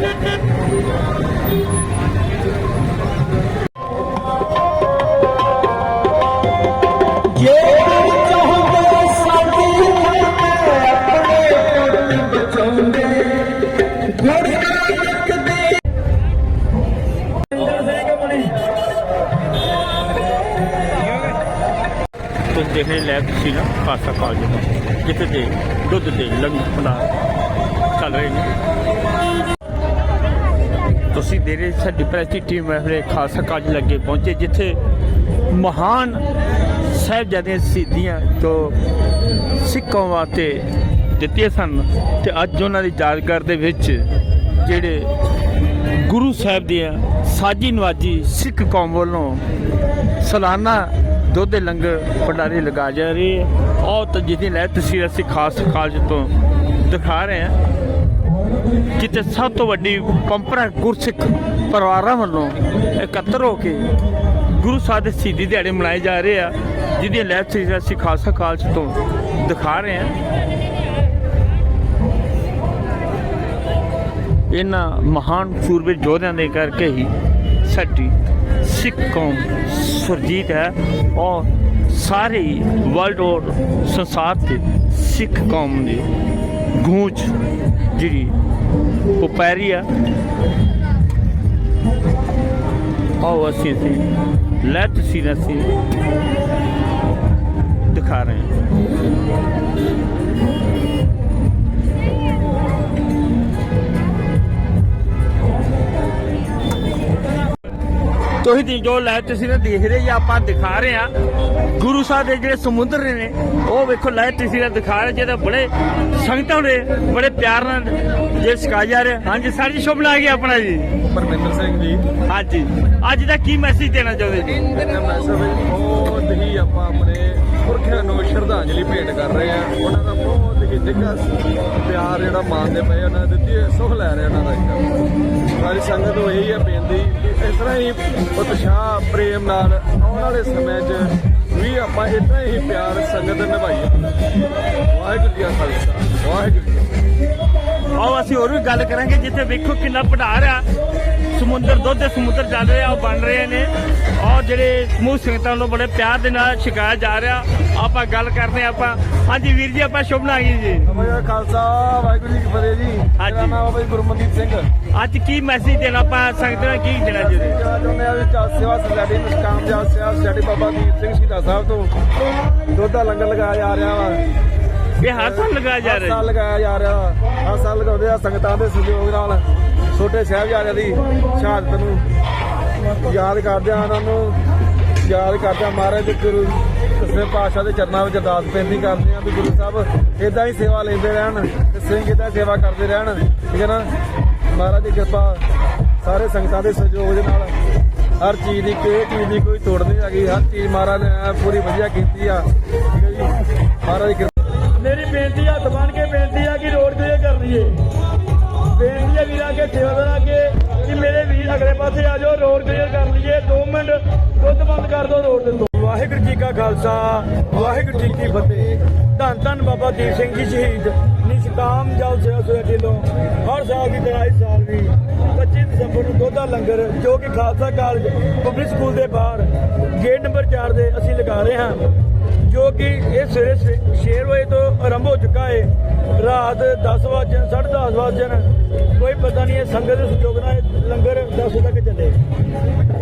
ਜੇ ਤੁਸੀਂ ਦੇਖ ਰਹੇ ਲੈਬ ਸੀ ਨਾ ਖਾਲਸਾ ਕਾਲਜ ਜਿੱਥੇ ਦੇ ਦੁੱਧ ਦੇ ਲੰਗਰ ਭੰਡਾਰ ਚੱਲ ਰਹੇ ਨੇ। ਤੁਸੀਂ ਦੇ ਰਹੇ ਸਾਡੀ ਪ੍ਰੈਸ ਦੀ ਟੀਮ ਮੇਰੇ ਖਾਲਸਾ ਕਾਲਜ ਲੱਗੇ ਪਹੁੰਚੇ, ਜਿੱਥੇ ਮਹਾਨ ਸਾਹਿਬਜ਼ਾਦਿਆਂ ਸਿੱਧੀਆਂ ਜੋ ਸਿੱਖਾਂ ਵਾਸਤੇ ਦਿੱਤੀਆਂ ਸਨ ਤੇ ਅੱਜ ਉਹਨਾਂ ਦੀ ਯਾਦਗਾਰ ਦੇ ਵਿੱਚ ਜਿਹੜੇ ਗੁਰੂ ਸਾਹਿਬ ਦੀਆਂ ਸਾਜੀ ਨਵਾਜੀ ਸਿੱਖ ਕੌਮ ਵੱਲੋਂ ਸਾਲਾਨਾ ਦੁੱਧ ਦੇ ਲੰਗਰ ਭੰਡਾਰੇ ਲਗਾ ਜਾ ਰਹੇ ਹੈ ਔਰ ਜਿਹਦੀ ਲੈ ਤਸਵੀਰ ਅਸੀਂ ਖਾਸ ਕਾਲਜ ਤੋਂ ਦਿਖਾ ਰਹੇ ਹਾਂ। ਜਿੱਥੇ ਸਭ ਤੋਂ ਵੱਡੀ ਪੰਪਰਾ ਗੁਰਸਿੱਖ ਪਰਿਵਾਰਾਂ ਵੱਲੋਂ ਇਕੱਤਰ ਹੋ ਕੇ ਗੁਰੂ ਸਾਹਿਬ ਦੇ ਸ਼ਹੀਦੀ ਦਿਹਾੜੇ ਮਨਾਏ ਜਾ ਰਹੇ ਆ, ਜਿਹਦੀਆਂ ਲੈ ਤਸਵੀਰ ਅਸੀਂ ਖਾਲਸਾ ਕਾਲਜ ਤੋਂ ਦਿਖਾ ਰਹੇ ਹਾਂ। ਇਹਨਾਂ ਮਹਾਨ ਸੂਰਬੀਰ ਯੋਧਿਆਂ ਦੇ ਕਰਕੇ ਹੀ ਸਾਡੀ ਸਿੱਖ ਕੌਮ ਸੁਰਜੀਤ ਹੈ ਔਰ ਸਾਰੇ ਵਰਲਡ ਔਰ ਸੰਸਾਰ ਤੇ ਸਿੱਖ ਕੌਮ ਦੀ ਗੂੰਜ ਜਿਹੜੀ ਉਹ ਪੈ ਰਹੀ ਆ। ਆਓ ਅਸੀਂ ਅਸੀਂ ਲੈ ਤੁਸੀਂ ਅਸੀਂ ਦਿਖਾ ਰਹੇ ਹਾਂ। ਤੁਸੀਂ ਦੀ ਜੋ ਲੈ ਤੁਸੀਂ ਨੇ ਦੇਖ ਰਹੇ ਜਾਂ ਆਪਾਂ ਦਿਖਾ ਰਹੇ ਆ ਗੁਰੂ ਸਾਹਿਬ ਦੇ ਜਿਹੜੇ ਸਮੁੰਦਰ ਨੇ ਉਹ ਵੇਖੋ ਲੈ ਤੁਸੀਂ ਨੇ ਦਿਖਾ ਰਹੇ ਜਿਹਦੇ ਬੜੇ ਸੰਗਤਾਂ ਨੇ ਬੜੇ ਪਿਆਰ ਨਾਲ ਜੇ ਸਿਖਾਇਆ ਜਾ ਰਿਹਾ। ਹਾਂਜੀ ਸਰ ਜੀ ਸ਼ੁਭ ਕੀ ਆਪਣਾ ਜੀ। ਪਰਮਿੰਦਰ ਸਿੰਘ ਜੀ। ਹਾਂਜੀ ਅੱਜ ਦਾ ਕੀ ਮੈਸੇਜ ਦੇਣਾ ਚਾਹੁੰਦੇ ਜੀ? ਬਹੁਤ ਹੀ ਆਪਾਂ ਆਪਣੇ ਪੁਰਖਿਆਂ ਨੂੰ ਸ਼ਰਧਾਂਜਲੀ ਭੇਟ ਕਰ ਰਹੇ ਆ ਉਹਨਾਂ ਦਾ ਬਹੁਤ ਹੀ ਨਿੱਘਾ ਪਿਆਰ ਜਿਹੜਾ ਮੰਨਦੇ ਪਏ ਉਹਨਾਂ ਨੇ ਦਿੱਤੀ ਸੁਖ ਲੈ ਰਹੇ ਉਹਨਾਂ ਦਾ ਸਾਰੀ ਸੰਗਤ ਨੂੰ ਇਹੀ ਹੈ ਬੇਨਤੀ ਕਿ ਹੀ ਉਤਸ਼ਾਹ, ਪ੍ਰੇਮ ਨਾਲ ਆਉਣ ਵਾਲੇ ਸਮੇਂ 'ਚ ਵੀ ਆਪਾਂ ਇਦਾਂ ਹੀ ਪਿਆਰ, ਸੰਗਤ ਨਿਭਾਈਏ। ਵਾਹਿਗੁਰੂ ਜੀ ਕਾ ਖਾਲਸਾ, ਵਾਹਿਗੁਰੂ ਜੀ ਆਓ ਅਸੀਂ ਹੋਰ ਵੀ ਗੱਲ ਕਰਾਂਗੇ, ਜਿੱਥੇ ਵੇਖੋ ਕਿੰਨਾ ਭੰਡਾਰ ਆ। ਸਮੁੰਦਰ ਦੁੱਧ ਦੇ ਸਮੁੰਦਰ ਚੱਲ ਰਹੇ ਆ ਉਹ ਬਣ ਰਹੇ ਨੇ। ਔਰ ਜਿਹੜੇ ਸਮੂਹ ਸੰਗਤਾਂ ਵੱਲੋਂ ਬੜੇ ਪਿਆਰ ਦੇ ਨਾਲ ਛਕਾਇਆ ਜਾ ਰਿਹਾ ਆਪਾਂ ਗੱਲ ਕਰਦੇ ਆਪਾਂ ਹਾਂਜੀ ਵੀਰ ਜੀ ਆਪਾਂ ਸ਼ੁਭ ਨਾਮ ਜੀ? ਕਾ ਖਾਲਸਾ ਵਾਹਿਗੁਰੂ ਜੀ ਕੀ ਫਤਿਹ ਜੀ। ਮੇਰਾ ਨਾਮ ਹੈ ਬਾਈ ਗੁਰਮਨਦੀਪ ਸਿੰਘ। ਅੱਜ ਕੀ ਮੈਸੇਜ ਦੇਣਾ ਆਪਾਂ ਸੰਗਤਾਂ ਨੂੰ ਕੀ ਦੇਣਾ ਜੀ? ਚਾਹੁੰਦੇ ਆ ਵੀ ਚੱਲ ਸੇਵਾ ਸੋਸਾਇਟੀ ਨਿਸ਼ਕਾਮ ਜਾ ਸੇਵਾ ਸੋਸਾਇਟੀ ਬਾਬਾ ਦੀਪ ਸਿੰਘ ਸ਼ਹੀਦਾਂ ਸਾਹਿਬ ਤੋਂ। ਦੁੱਧ ਦਾ ਲੰਗਰ ਲਗਾਇਆ ਜਾ ਰਿਹਾ ਵਾ। ਇਹ ਹਰ ਸਾਲ ਲਗਾਇਆ ਜਾ ਹਰ ਰਿਹਾ ਸਾਲ ਲਗਾਇਆ ਜਾ ਰਿਹਾ ਹਰ ਸਾਲ ਲਗਾਉਂਦੇ ਆ ਸੰਗਤਾਂ ਦੇ ਸਹਿਯੋਗ ਨਾਲ। ਛੋਟੇ ਸਾਹਿਬਜ਼ਾਦਿਆਂ ਦੀ ਸ਼ਹਾਦਤ ਨੂੰ ਯਾਦ ਕਰਦੇ ਆ ਉਹਨਾਂ ਨੂੰ। ਯਾਦ ਕਰਦੇ ਆ ਮਹਾਰਾਜ ਦੇ ਗੁਰੂ ਦਸਵੇਂ ਪਾਤਸ਼ਾਹ ਦੇ ਚਰਨਾਂ ਵਿੱਚ ਅਰਦਾਸ ਬੇਨਤੀ ਕਰਦੇ ਆ ਵੀ ਗੁਰੂ ਸਾਹਿਬ ਇਦਾਂ ਹੀ ਸੇਵਾ ਲੈਂਦੇ ਰਹਿਣ ਤੇ ਸਿੰਘ ਇਦਾਂ ਸੇਵਾ ਕਰਦੇ ਰਹਿਣ, ਠੀਕ ਹੈ ਨਾ? ਮਹਾਰਾਜ ਦੀ ਕਿਰਪਾ ਸਾਰੇ ਸੰਗਤਾਂ ਦੇ ਸਹਿਯੋਗ ਦੇ ਨਾਲ ਹਰ ਚੀਜ਼ ਦੀ ਕੋਈ ਚੀਜ਼ ਦੀ ਕੋਈ ਤੋੜ ਨਹੀਂ ਹੈਗੀ। ਹਰ ਚੀਜ਼ ਮਹਾਰਾਜ ਨੇ ਪੂਰੀ ਵਧੀਆ ਕੀਤੀ ਆ, ਠੀਕ ਹੈ ਜੀ? ਮਹਾਰਾਜ ਦੀ ਕਿਰਪਾ। ਮੇਰੀ ਬੇਨਤੀ ਹੱਥ ਬੰਨ ਕੇ ਬੇਨਤੀ ਆ ਕਿ ਰੋਡ ਕਲੀਅਰ ਕਰ ਲਈਏ। ਬੇਨਤੀ ਆ ਅੱਗੇ ਕਿ ਮੇਰੇ ਵੀਰ ਅਗਲੇ ਪਾਸੇ ਆ ਜਾਓ ਰੋਡ ਕਲੀਅਰ ਕਰ ਲਈਏ। 2 ਮਿੰਟ ਦੁੱਧ ਬੰਦ ਕਰ ਦਿਓ ਰੋਡ ਦੇ ਵਾਹਿਗੁਰੂ ਜੀ ਕਾ ਖਾਲਸਾ, ਵਾਹਿਗੁਰੂ ਜੀ ਕੀ ਫਤਿਹ। ਧੰਨ ਧੰਨ ਬਾਬਾ ਦੀਪ ਸਿੰਘ ਜੀ ਸ਼ਹੀਦ, ਨਿਸ਼ਕਾਮ ਜਲ ਸੇਵਾ ਸੁਸਾਇਟੀ ਵੱਲੋਂ ਹਰ ਸਾਲ ਦੀ ਤਰ੍ਹਾਂ ਇਸ ਸਾਲ ਵੀ 25 ਦਸੰਬਰ ਨੂੰ ਦੁੱਧ ਲੰਗਰ, ਜੋ ਕਿ ਖਾਲਸਾ ਕਾਲਜ ਪਬਲਿਕ ਸਕੂਲ ਦੇ ਬਾਹਰ ਗੇਟ ਨੰਬਰ 4 ਦੇ ਅਸੀਂ ਲਗਾ ਰਹੇ ਹਾਂ, ਜੋ ਕਿ ਇਹ ਸਵੇਰੇ 6 ਵਜੇ ਤੋਂ ਆਰੰਭ ਹੋ ਚੁੱਕਾ ਹੈ। ਰਾਤ 10 ਵਜੇ 10:30 ਵਜੇ ਕੋਈ ਪਤਾ ਸੰਗਤ ਦੇ ਸਹਿਯੋਗ ਨਾਲ ਇਹ ਲੰਗਰ 10 ਤੱਕ ਚੱਲੇ।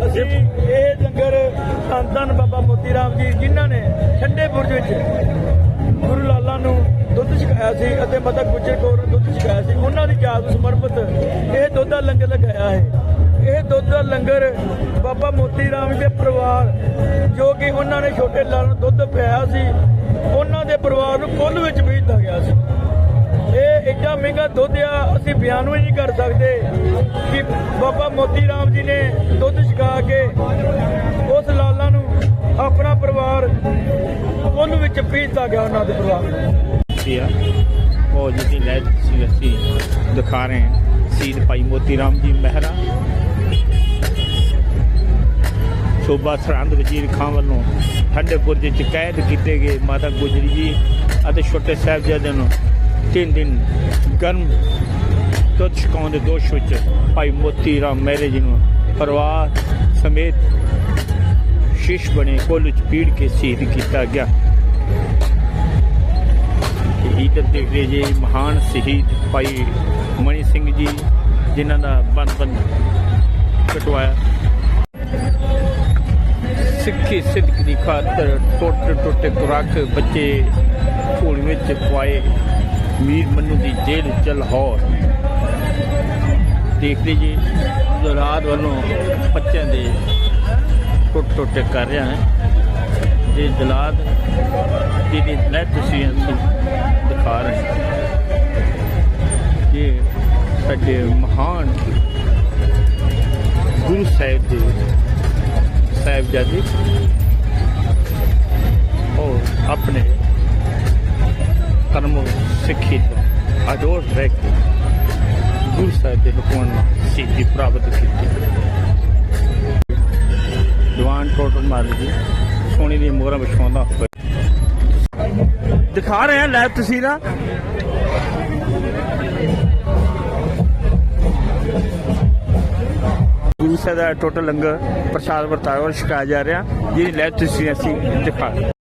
ਅਸੀਂ ਇਹ ਲੰਗਰ ਧੰਨ ਧੰਨ ਬਾਬਾ ਮੋਤੀ ਰਾਮ ਜੀ ਜਿਨ੍ਹਾਂ ਨੇ ਠੰਡੇ ਬੁਰਜ ਵਿੱਚ ਗੁਰੂ ਲਾਲਾ ਨੂੰ ਦੁੱਧ ਛਕਾਇਆ ਸੀ ਅਤੇ ਮਾਤਾ ਗੁਜਰ ਕੌਰ ਨੂੰ ਦੁੱਧ ਛਕਾਇਆ ਸੀ, ਉਹਨਾਂ ਦੀ ਯਾਦ ਨੂੰ ਸਮਰਪਿਤ ਇਹ ਦੁੱਧ ਦਾ ਲੰਗਰ ਲਗਾਇਆ ਹੈ। ਇਹ ਦੁੱਧ ਦਾ ਲੰਗਰ ਬਾਬਾ ਮੋਤੀ ਰਾਮ ਜੀ ਦੇ ਪਰਿਵਾਰ ਜੋ ਕਿ ਉਹਨਾਂ ਨੇ ਛੋਟੇ ਲਾਲ ਨੂੰ ਦੁੱਧ ਪਿਆਇਆ ਸੀ, ਉਹਨਾਂ ਦੇ ਪਰਿਵਾਰ ਨੂੰ ਕੁੱਲ ਵਿੱਚ ਇਹ ਮਹਿੰਗਾ ਦੁੱਧ ਆ, ਅਸੀਂ ਬਿਆਨ ਵੀ ਨਹੀਂ ਕਰ ਸਕਦੇ ਕਿ ਬਾਬਾ ਮੋਤੀ ਰਾਮ ਜੀ ਨੇ ਦੁੱਧ ਛਕਾ ਕੇ ਉਸ ਲਾਲਾ ਨੂੰ ਆਪਣਾ ਪਰਿਵਾਰ ਕੁੱਲ ਵਿੱਚ ਪੀ ਗਿਆ ਉਹਨਾਂ ਦੇ ਪਰਿਵਾਰ ਨੂੰ। ਉਹ ਜਿਹਦੀ ਲੈ ਤੁਸੀਂ ਅਸੀਂ ਦਿਖਾ ਰਹੇ ਹਾਂ। ਸ਼ਹੀਦ ਭਾਈ ਮੋਤੀ ਰਾਮ ਜੀ ਮਹਿਰਾ। ਸੂਬਾ ਸਰਹੰਦ ਵਜ਼ੀਰ ਖਾਨ ਵੱਲੋਂ ਠੰਡੇ ਬੁਰਜ ਚ ਕੈਦ ਕੀਤੇ ਗਏ ਮਾਤਾ ਗੁਜਰੀ ਜੀ ਅਤੇ ਛੋਟੇ ਸਾਹਿਬਜ਼ਾਦਿਆਂ ਨੂੰ ਤਿੰਨ ਦਿਨ ਗਰਮ ਦੁੱਧ ਛਕਾਉਣ ਦੇ ਦੋਸ਼ ਵਿੱਚ ਭਾਈ ਮੋਤੀ ਰਾਮ ਮਹਿਰੇ ਜੀ ਨੂੰ ਪਰਿਵਾਰ ਸਮੇਤ ਸ਼ੀਸ਼ ਬਣੇ ਕੋਲ ਚ ਪੀੜ ਕੇ ਸ਼ਹੀਦ ਕੀਤਾ ਗਿਆ। ਸ਼ਹੀਦ ਦੇਖ ਰਹੇ ਜੀ ਮਹਾਨ ਸ਼ਹੀਦ ਭਾਈ ਮਣੀ ਸਿੰਘ ਜੀ, ਜਿਨ੍ਹਾਂ ਦਾ ਬੰਧਨ ਕਟਵਾਇਆ। ਸਿੱਖੀ ਸਿੱਧਕ ਦੀ ਖਾਤਰ ਟੋਟੇ ਟੋਟੇ ਖੁਰਾਕ ਬੱਚੇ ਢੋਲ ਵਿੱਚ ਪਵਾਏ ਮੀਰ ਮੰਨੂ ਦੀ ਜੇਲ੍ਹ ਚ ਲਾਹੌਰ। ਦੇਖਦੇ ਜੀ ਰਾਤ ਵੱਲੋਂ ਬੱਚਿਆਂ ਦੇ ਟੁੱਟ ਟੁੱਟ ਕਰ ਰਿਹਾ ਹੈ ਜੇ ਜਲਾਦ ਜਿਹਦੀ ਲੈ ਤੁਸੀਂ ਅਸੀਂ ਦਿਖਾ ਰਹੇ ਹਾਂ। ਇਹ ਸਾਡੇ ਮਹਾਨ ਗੁਰੂ ਸਾਹਿਬ ਦੇ ਸਾਹਿਬਜ਼ਾਦੇ ਉਹ ਆਪਣੇ ਕਰਮੋਂ ਸਿੱਖੀ ਤੋਂ। ਅਡੋਰ ਰਹਿ ਕੇ ਗੁਰੂ ਸਾਹਿਬ ਦੇ ਕੀਤੀ। ਜਵਾਨ ਟੋਟਲ ਮਾਰ ਜੀ, ਸੋਨੇ ਦੀ ਮੋਹਰਾਂ ਵਿਛਾਉਂਦਾ ਦਿਖਾ ਰਹੇ ਆ ਲਾਈਵ ਤਸਵੀਰਾਂ। ਗੁਰੂ ਸਾਹਿਬ ਦਾ ਟੋਟਲ ਲੰਗਰ ਪ੍ਰਸ਼ਾਦ ਵਰਤਾਇਆ ਔਰ ਛਕਾਇਆ ਜਾ ਰਿਹਾ। ਜਿਹਦੀ ਲਾਈਵ ਤਸਵੀਰਾਂ ਅਸੀਂ ਦਿਖਾ ਰਹੇ